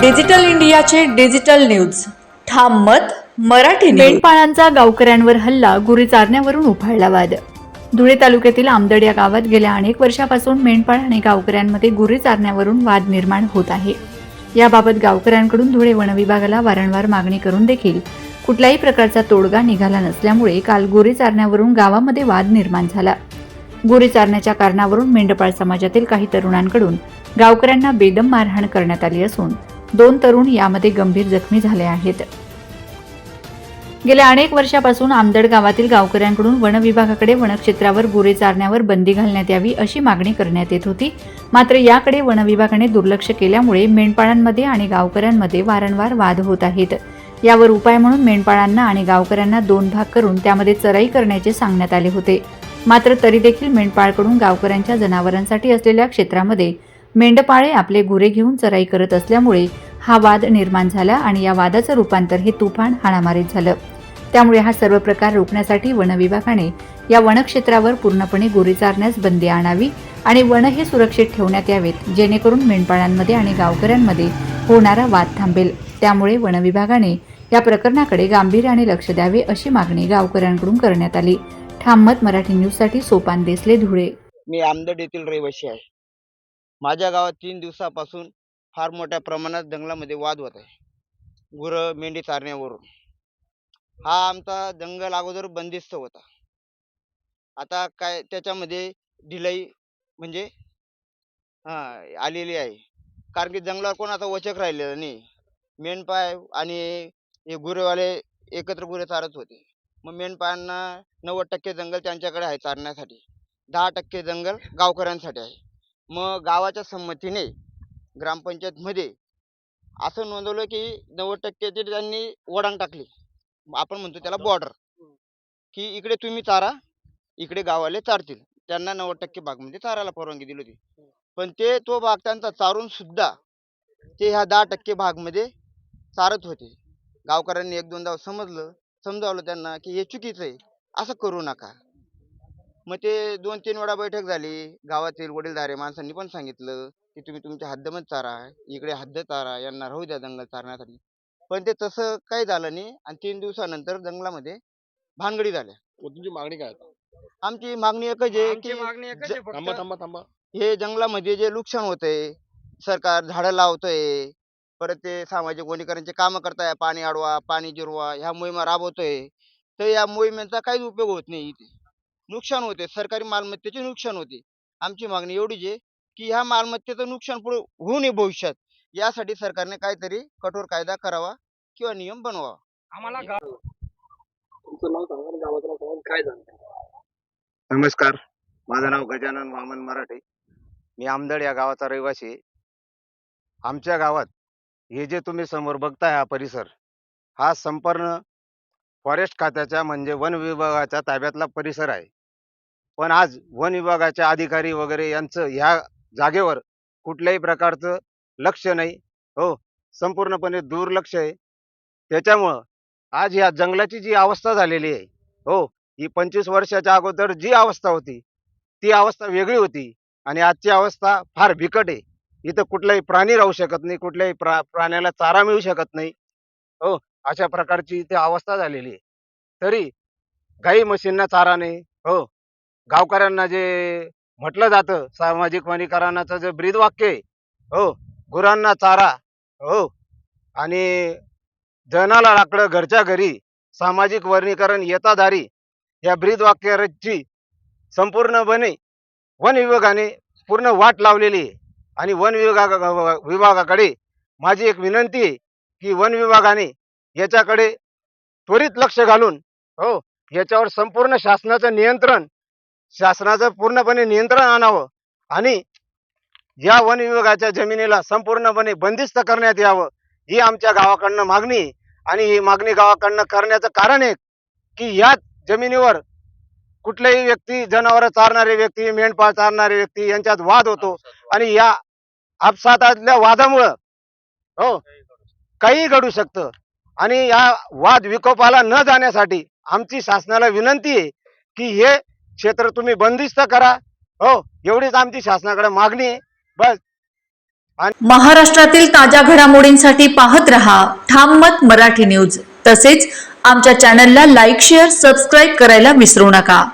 Digital इंडियाचे digital news. ठाम मत मराठी मेंढपाळांचा गावकऱ्यांवर हल्ला गुरी चारण्यावरून उफाळला वाद. धुळे तालुक्यातील आमदड या गावात गेल्या अनेक वर्षापासून मेंढपाळ आणि गावकऱ्यांमध्ये गुरी चारण्यावरून वाद निर्माण होत आहे. याबाबत गावकऱ्यांकडून धुळे वनविभागाला वारंवार मागणी करून देखील कुठल्याही प्रकारचा तोडगा निघाला नसल्यामुळे काल गुरी चारण्यावरून गावामध्ये वाद निर्माण झाला. गुरी चारण्याच्या कारणावरून मेंढपाळ समाजातील काही तरुणांकडून गावकऱ्यांना बेदम मारहाण करण्यात आली असून दोन तरुण यामध्ये गंभीर जखमी झाले आहेत. गेल्या अनेक वर्षापासून आमदड गावातील गावकऱ्यांकडून वन विभागाकडे वनक्षेत्रावर गुरे चारण्यावर बंदी घालण्यात यावी अशी मागणी करण्यात येत होती. मात्र याकडे वन विभागाने दुर्लक्ष केल्यामुळे मेंढपाळांमध्ये आणि गावकऱ्यांमध्ये वारंवार वाद होत आहेत. यावर उपाय म्हणून मेंढपाळांना आणि गावकऱ्यांना दोन भाग करून त्यामध्ये चराई करण्याचे सांगण्यात आले होते. मात्र तरी देखील मेंढपाळकडून गावकऱ्यांच्या जनावरांसाठी असलेल्या क्षेत्रामध्ये मेंढपाळे आपले गुरे घेऊन चराई करत असल्यामुळे हा वाद निर्माण झाला आणि या वादाचं रूपांतर हे तुफान हाणामारीत झालं. त्यामुळे हा सर्व प्रकार रोखण्यासाठी वन विभागाने या वनक्षेत्रावर पूर्णपणे गुरे चारण्यास बंदी आणावी आणि वन हे सुरक्षित ठेवण्यात यावेत जेणेकरून मेंढपाळांमध्ये आणि गावकऱ्यांमध्ये होणारा वाद थांबेल. त्यामुळे वन विभागाने या प्रकरणाकडे गांभीर्याने लक्ष द्यावे अशी मागणी गावकऱ्यांकडून करण्यात आली. ठाममत मराठी न्यूजसाठी सोपान देसले धुळे. मी आमदड येथील रहिवासी आहे. माझ्या गावात तीन दिवसापासून फार मोठ्या प्रमाणात जंगलामध्ये वाद होत आहे. गुरं मेंढी चारण्यावरून. हा आमचा जंगल अगोदर बंदिस्त होता. आता काय त्याच्यामध्ये ढिलाई म्हणजे हा आलेली आहे. कारण की जंगलावर कोणाचा वचक राहिलेलं नाही. मेंढपाळ आणि हे गुरेवाले एकत्र गुरे चारत होते. मग मेंढपाळांना नव्वद टक्के जंगल त्यांच्याकडे आहे चारण्यासाठी. दहा टक्के जंगल गावकऱ्यांसाठी आहे. मग गावाच्या संमतीने ग्रामपंचायतमध्ये असं नोंदवलं की नव्वद टक्के ते त्यांनी वडांग टाकली. आपण म्हणतो त्याला बॉर्डर की इकडे तुम्ही चारा इकडे गावाले चारतील. त्यांना नव्वद टक्के भागमध्ये चारायला परवानगी दिली होती. पण ते तो भाग त्यांचा चारून सुद्धा ते ह्या दहा टक्के भागमध्ये चारत होते. गावकऱ्यांनी एक दोनदा समजलं समजावलं त्यांना की हे चुकीचं आहे. असं करू नका. मग ते दोन तीन वेळा बैठक झाली. गावातील वडीलधारे माणसांनी पण सांगितलं की तुम्ही तुमच्या हद्दमध्ये चारा इकडे हद्द चारा यांना राहू द्या जंगल चारण्यासाठी. पण ते तसं काही झालं नाही आणि तीन दिवसानंतर जंगलामध्ये भानगडी झाल्या. मग तुमची मागणी काय आहे? आमची मागणी एकच आहे की ज- थांबा थांबा थांबा. हे जंगलामध्ये जे नुकसान होतंय सरकार झाडं लावतंय परत ते सामाजिक वनीकरणाचे कामं करताय पाणी अडवा पाणी जिरवा ह्या मोहिमा राबवतोय तर या मोहिमेचा काहीच उपयोग होत नाही इथे. नुकसान होते. सरकारी मालमत्तेचे नुकसान होते. आमची मागणी एवढीच आहे की ह्या मालमत्तेचं नुकसान पुढे होऊ नये भविष्यात. यासाठी सरकारने काहीतरी कठोर कायदा करावा किंवा नियम बनवावा. तुमचं नाव सांगा आणि गावाचं नाव सांगा आणि काय झालं नमस्कार. माझं नाव गजानन वामन मराठे. मी आमदड या गावाचा रहिवासी आहे. आमच्या गावात हे जे तुम्ही समोर बघताय हा परिसर हा संपूर्ण फॉरेस्ट खात्याच्या म्हणजे वन विभागाच्या ताब्यातला परिसर आहे. पण आज वन विभागाचे अधिकारी वगैरे यांचं ह्या जागेवर कुठल्याही प्रकारचं लक्ष नाही. हो संपूर्णपणे दुर्लक्ष आहे. त्याच्यामुळं आज ह्या जंगलाची जी अवस्था झालेली आहे हो ही पंचवीस वर्षाच्या अगोदर जी अवस्था होती ती अवस्था वेगळी होती आणि आजची अवस्था फार बिकट आहे. इथं कुठलाही प्राणी राहू शकत नाही कुठल्याही प्रा प्राण्याला चारा मिळू शकत नाही. हो अशा प्रकारची इथे अवस्था झालेली आहे. तरी गाई म्हशींना चारा नाही. हो गावकऱ्यांना जे म्हटलं जातं सामाजिक वनीकरणाचं जे ब्रीद वाक्य आहे हो गुरांना चारा हो आणि जनाला लाकडं घरच्या घरी सामाजिक वर्णीकरण येतादारी या ब्रीद वाक्याची संपूर्णपणे वन विभागाने पूर्ण वाट लावलेली आहे. आणि वन विभाग विभागाकडे माझी एक विनंती आहे की वन विभागाने याच्याकडे त्वरित लक्ष घालून हो याच्यावर संपूर्ण शासनाचं नियंत्रण शासनाचं पूर्णपणे नियंत्रण आणावं आणि या वन विभागाच्या जमिनीला संपूर्णपणे बंदिस्त करण्यात यावं ही आमच्या गावाकडनं मागणी आणि ही मागणी गावाकडनं करण्याचं कारण आहे की या जमिनीवर कुठल्याही व्यक्ती जनावरं चारणारे व्यक्ती मेंढपाळ चारणारे व्यक्ती यांच्यात वाद होतो. आणि या अपघातातल्या वादामुळं हो काही घडू शकतं. आणि या वाद विकोपाला न जाण्यासाठी आमची शासनाला विनंती आहे की हे क्षेत्र तुम्ही बंदिस्त करा. हो एवढीच आमची शासनाकडे मागणी आहे. बस. महाराष्ट्रातील ताज्या घडामोडींसाठी पाहत रहा ठाम मत मराठी न्यूज. तसेच आमच्या चॅनलला लाईक शेअर सबस्क्राईब करायला विसरू नका.